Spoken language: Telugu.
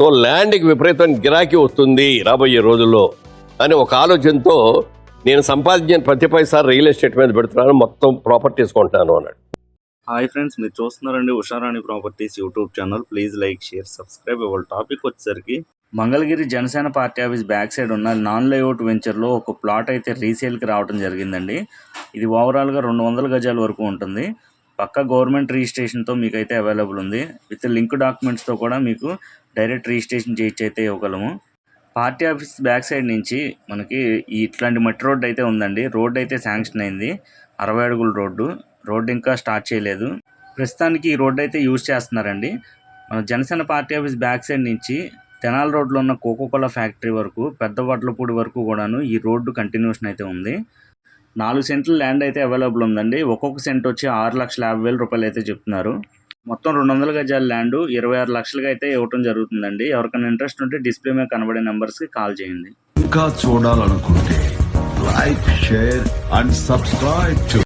సో ల్యాండ్కి విపరీతమైన గిరాకీ వస్తుంది రాబోయే రోజుల్లో. అని ఒక ఆలోచనతో నేను సంపాదించిన ప్రతి పైసారి రియల్ ఎస్టేట్ మీద పెడుతున్నాను మొత్తం ప్రాపర్టీస్ కొంటున్నాను అన్నాడు. హాయ్ ఫ్రెండ్స్ మీరు చూస్తున్నారండి Usharani properties YouTube channel. Please like share subscribe. ఇవ్వాలి టాపిక్ వచ్చేసరికి Mangalagiri Janasena party office back side ఉన్న నాన్ లేఅవుట్ వెంచర్లో ఒక ప్లాట్ అయితే రీసేల్కి రావడం జరిగిందండి. ఇది ఓవరాల్గా రెండు వందల గజాల వరకు ఉంటుంది. పక్క గవర్నమెంట్ రిజిస్ట్రేషన్తో మీకు అయితే అవైలబుల్ ఉంది. విత్ లింక్ డాక్యుమెంట్స్తో కూడా మీకు డైరెక్ట్ రిజిస్ట్రేషన్ చేయించి అయితే ఇవ్వగలము. పార్టీ ఆఫీస్ బ్యాక్ సైడ్ నుంచి మనకి ఇట్లాంటి మట్టి రోడ్డు అయితే ఉందండి. రోడ్డు అయితే శాంక్షన్ అయింది. అరవై అడుగుల రోడ్డు. రోడ్డు ఇంకా స్టార్ట్ చేయలేదు. ప్రస్తుతానికి ఈ రోడ్డు అయితే యూజ్ చేస్తున్నారండి. మన Janasena party office back side నుంచి తెనాల రోడ్లో ఉన్న కోకోకోలా ఫ్యాక్టరీ వరకు పెద్ద వడ్లపూడి వరకు కూడాను ఈ రోడ్డు కంటిన్యూషన్ అయితే ఉంది. నాలుగు సెంట్లు ల్యాండ్ అయితే అవైలబుల్ ఉందండి. ఒక్కొక్క సెంట్ వచ్చి ఆరు లక్షల యాభై వేల రూపాయలు అయితే చెప్తున్నారు. మొత్తం రెండు వందల గజాల ల్యాండ్ ఇరవై ఆరు లక్షలుగా అయితే ఇవ్వటం జరుగుతుందండి. ఎవరికైనా ఇంట్రెస్ట్ ఉంటే డిస్ప్లే మీద కనబడే నెంబర్స్కి కాల్ చేయండి. ఇంకా చూడాలనుకుంటే like share and subscribe to